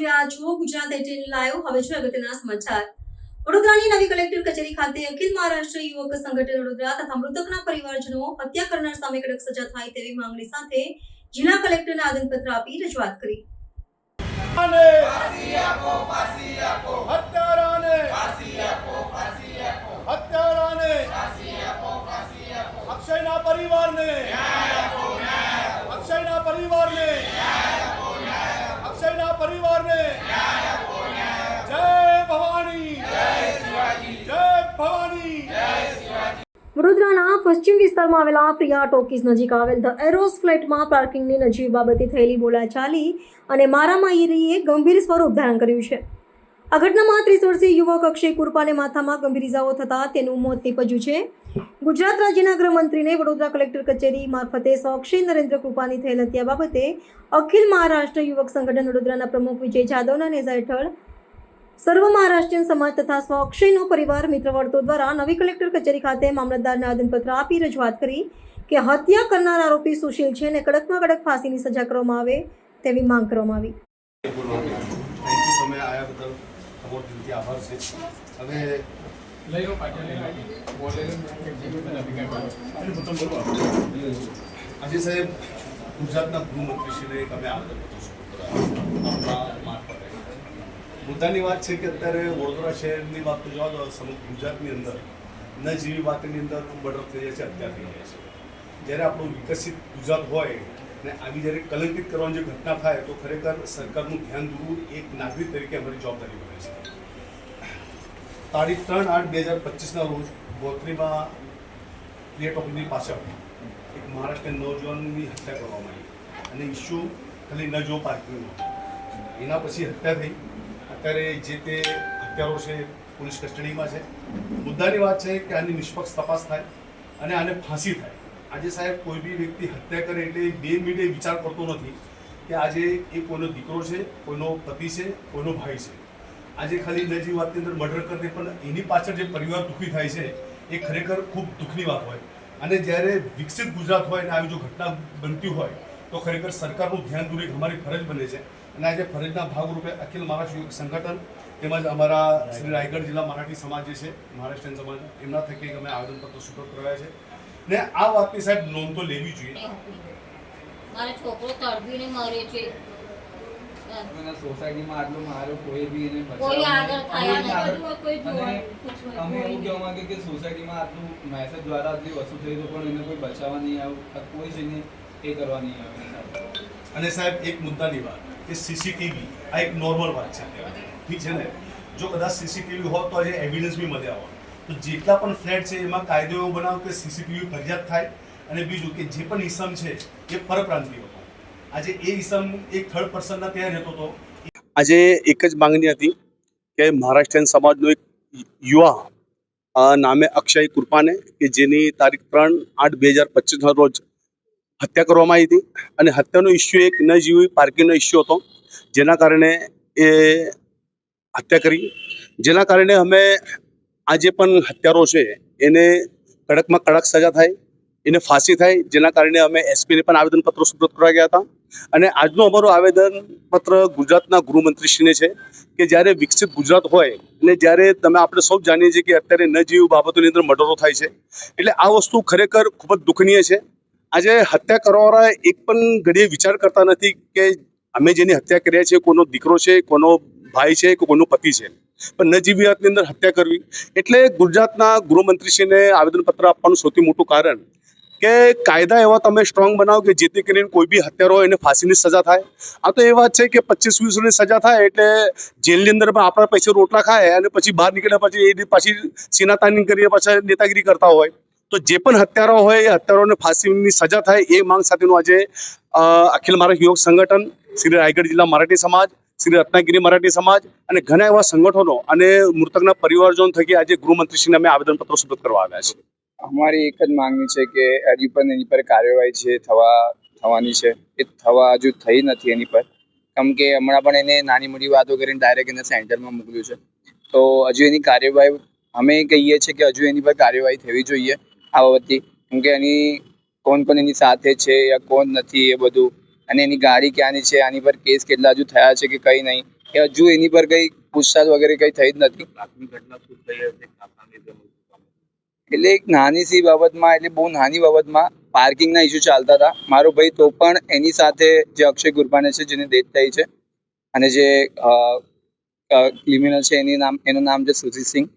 રહ્યા છો Gujarat eighteen live હવે છે અગત્યના સમાચાર. વડોદરાની નવી કલેક્ટર કચેરી ખાતે અખિલ મહારાષ્ટ્ર યુવક સંગઠન વડોદરા તથા મૃતકના પરિવારજનો હત્યા કરનાર સામે કડક સજા થાય તેવી માંગણી સાથે જિલ્લા કલેક્ટરને આવેદનપત્ર આપી રજૂઆત કરી. હત્યારાને અક્ષયના પરિવારને અક્ષયના પરિવારને અક્ષયના પરિવારને જય ભવાની જય ભવાની વડોદરાના પશ્ચિમ વિસ્તારમાં આવેલા પ્રિયા ટોકીઝ નજીક આવેલ ધ એરોસ ફ્લેટમાં પાર્કિંગની નજીક બાબતે થયેલી બોલાચાલી અને મારામારીએ ગંભીર સ્વરૂપ ધારણ કર્યું છે. આ ઘટનામાં ત્રીસ વર્ષીય યુવક અક્ષય કુરપાને માથામાં ગંભીર ઇજાઓ થતાં તેનું મોત નીપજ્યું છે. ગુજરાત રાજ્યના ગૃહમંત્રીને વડોદરા કલેક્ટર કચેરી મારફતે અક્ષય નરેન્દ્ર કૃપાની થયેલ હત્યા બાબતે અખિલ મહારાષ્ટ્ર યુવક સંગઠન વડોદરાના પ્રમુખ વિજય જાદવના નેજા હેઠળ સર્વ મહારાષ્ટ્રીયન સમાજ તથા સ્વ અક્ષયનો પરિવાર મિત્ર વર્તો દ્વારા નવી કલેક્ટર કચેરી ખાતે મામલતદારને આવેદનપત્ર આપી રજૂઆત કરી કે હત્યા કરનાર આરોપી સુશીલ છે અને કડકમાં કડક ફાંસીની સજા કરવામાં આવે તેવી માંગ કરવામાં આવી. આજે સાહેબ ગુજરાતના ગૃહમંત્રીશ્રીને એક અમે આવેદનપત્ર મુદ્દાની વાત છે કે અત્યારે વડોદરા શહેરની વાત તો જવા દો, સમગ્ર ગુજરાતની અંદર ન જેવી વાતની અંદર મર્ડર થઈ જાય છે, અત્યાર થઈ જાય છે. જ્યારે આપણું વિકસિત ગુજરાત હોય ને આવી જ્યારે કલંકિત કરવાની જે ઘટના થાય, તો ખરેખર સરકારનું ધ્યાન દોરવું એક નાગરિક તરીકે અમારી જવાબદારી બને છે. તારીખ ત્રણ આઠ બે હજાર પચીસના રોજ ગોત્રીમાં પ્લેટ ઓફની પાછળ એક મહારાષ્ટ્રના નવજવાનની હત્યા કરવામાં આવી. અને ઇસ્યુ ખાલી ન જો પાર્કિંગનો એના પછી હત્યા થઈ. અત્યારે જે તે હત્યારો છે, પોલીસ કસ્ટડીમાં છે, મુદ્દાની વાત છે કે આની નિષ્પક્ષ તપાસ થાય અને આને ફાંસી થાય. આજે સાહેબ કોઈ બી વ્યક્તિ હત્યા કરે એટલે બે મિનિટે વિચાર કરતો નથી કે આજે એ કોઈનો દીકરો છે, કોઈનો પતિ છે, કોઈનો ભાઈ છે. આજે ખાલી નજી વાતની અંદર મર્ડર કરते પણ એની પાછળ જે પરિવાર દુઃખી થાય છે, એ ખરેખર ખૂબ દુઃખની વાત હોય. અને જ્યારે વિકસિત ગુજરાત હોય અને આવી જો ઘટના બનતી હોય, તો ખરેખર સરકારનું ધ્યાન એક અમારી ફરજ બને છે. અને આજે ફરજના ભાગરૂપે અખિલ મહારાષ્ટ્ર યુવક સંગઠન તેમજ અમારા શ્રી રાયગઢ જિલ્લા મરાઠી સમાજ જે છે મહારાષ્ટ્રીયન સમાજ એમના થકી અમે આવેદનપત્ર સુપ્રત કરાયા છે. ને આ વાતની સાહેબ નોંધ તો લેવી જોઈએ. મારો છોકરો તડપીને મરે છે. સોસાયટીમાં આટલો મારો કોઈ બી એને કોઈ આગળ થયા કોઈ અમે એવું કોઈ કહેવા માંગે કે સોસાયટીમાં આટલું મેસેજ દ્વારા આટલી વસ્તુ થઈ તો પણ એને કોઈ બચાવવા નહીં આવે. કોઈ જ એને એ કરવા નહીં આવે. અને સાહેબ એક મુદ્દાની વાત. કે સીસીટીવી આ એક નોર્મલ વાત છે. ઠીક છે ને? જો કદાચ સીસીટીવી હોત તો આજે એવિડન્સ બી મળ્યા હોત. તો જેટલા પણ ફ્લેટ છે એમાં કાયદો એવો બનાવો કે સીસીટીવી ફરજિયાત થાય અને બીજું કે જે પણ ઈસમ છે એ પરપ્રાંતિય હતો આજે એ ઈસમ એક થર્ડ પર્સનના ત્યાં રહેતો હતો. આજે એક જ માંગણી હતી કે મહારાષ્ટ્રીયન સમાજનો એક યુવા નામે અક્ષય કૃપાને કે જેની તારીખ ત્રણ આઠ બે હજાર પચીસના રોજ હત્યા કરવામાં આવી હતી અને હત્યાનો ઇસ્યુ એક ન જીવી પાર્કિંગનો ઇસ્યુ હતો, જેના કારણે એ હત્યા કરી. જેના કારણે અમે આજે પણ હત્યારો છે, એને કડકમાં કડક સજા થાય, એને ફાંસી થાય, જેના કારણે અમે એસપીને પણ આવેદનપત્રો સુપ્રત કરવા ગયા હતા. અને આજનું અમારું આવેદન પત્ર ગુજરાતના ગૃહમંત્રીશ્રીને છે કે જ્યારે વિકસિત ગુજરાત હોય અને જ્યારે તમે આપણે સૌ જાણીએ છીએ કે અત્યારે ન જેવી બાબતોની અંદર મર્ડરો થાય છે, એટલે આ વસ્તુ ખરેખર ખૂબ જ દુઃખનીય છે. આજે હત્યા કરવાવાળા એક પણ ઘડીએ વિચાર કરતા નથી કે અમે જેની હત્યા કર્યા છે, કોનો દીકરો છે, કોનો ભાઈ છે, કે કોનો પતિ છે. પણ ન જીવિયાતની અંદર હત્યા કરવી. એટલે ગુજરાતના ગૃહમંત્રીશ્રીને આવેદનપત્ર આપવાનું સૌથી મોટું કારણ કે કાયદા એવા તમે સ્ટ્રોંગ બનાવો કે જેથી કરીને કોઈ બી હત્યારો એને ફાંસીની સજા થાય. આ તો એ વાત છે કે પચીસ વીસ વર્ષની સજા થાય એટલે જેલની અંદર પણ આપણા પૈસે રોટલા ખાય અને પછી બહાર નીકળ્યા પછી એ પાછી સીનાતાની કરીને પાછા નેતાગીરી કરતા હોય. તો જે પણ હત્યારો હોય, એ હત્યારોને ફાંસીની સજા થાય એ માંગ સાથેનું આજે અખિલ મહારાષ્ટ્ર યુવક સંગઠન, શ્રી રાયગઢ જિલ્લા મરાઠી સમાજ, શ્રી રત્નાગીરી મરાઠી સમાજ અને ઘણા એવા સંગઠનો અને મૃતકના પરિવારજનો થકી આજે ગૃહમંત્રીશ્રીને અમે આવેદનપત્રો સુપ્રત કરવા આવ્યા છે અમારી એક જ માંગણી છે કે હજી પણ એની પર કાર્યવાહી છે, થવા, થવાની છે. એ થવા હજુ થઈ નથી એની પર. કેમ કે હમણાં પણ એને નાની મોટી વાતો કરીને ડાયરેક્ટ એને સેન્ટરમાં મોકલ્યું છે. તો હજુ એની કાર્યવાહી, અમે કહીએ છીએ કે હજુ એની પર કાર્યવાહી થવી જોઈએ. આ બાબતથી કેમ કે એની કોણ કોણ એની સાથે છે યા કોણ નથી એ બધું. અને એની ગાડી ક્યાંની છે આની પર કેસ કેટલા હજુ થયા છે કે કઈ નહીં. કે હજુ એની પર કઈ પૂછતાછ વગેરે કંઈ થઈ જ નથી. એટલે એક નાની સી બાબતમાં એટલે બહુ નાની બાબતમાં પાર્કિંગના ઇસ્યુ ચાલતા હતા. મારો ભાઈ તો પણ એની સાથે જે અક્ષય ગુરબાને છે જેની ડેથ થઈ છે. અને જે ક્રિમિનલ છે એની નામ એનું નામ છે સુજીત સિંહ.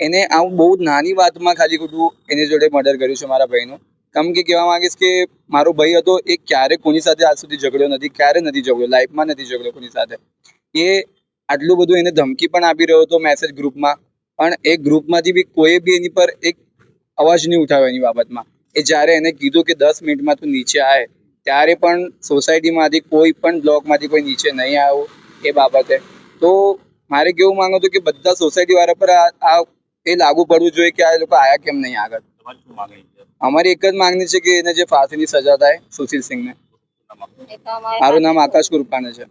એને આવું બહુ નાની વાતમાં ખાલી ખોટું એની જોડે મર્ડર કર્યું છે મારા ભાઈનું. કેમ કે કહેવા માંગીશ કે મારો ભાઈ હતો, એ ક્યારે કોની સાથે આજ સુધી ઝઘડ્યો નથી ક્યારે નથી ઝઘડ્યો લાઈફમાં નથી ઝઘડ્યો કોની સાથે. એ આટલું બધું એને ધમકી પણ આપી રહ્યો હતો મેસેજ ગ્રુપમાં પણ એ ગ્રુપમાંથી બી કોઈ બી એની પર એક અવાજ નહીં ઉઠાવ્યો એની બાબતમાં. એ જ્યારે એને કીધું કે દસ મિનિટમાં તું નીચે આવે ત્યારે પણ સોસાયટીમાંથી કોઈ પણ બ્લોકમાંથી કોઈ નીચે નહીં આવ્યો એ બાબતે. તો મારે કેવું માંગુ હતું કે બધા સોસાયટી વાળા પર આ એ લાગુ પડવું જોઈએ કે આ લોકો આયા કેમ નહીં આગળ? અમારી એક જ માંગણી છે કે એને જે ફાંસીની સજા થાય સુશીલ સિંહને. ને મારું નામ આકાશ કૃપાને છે.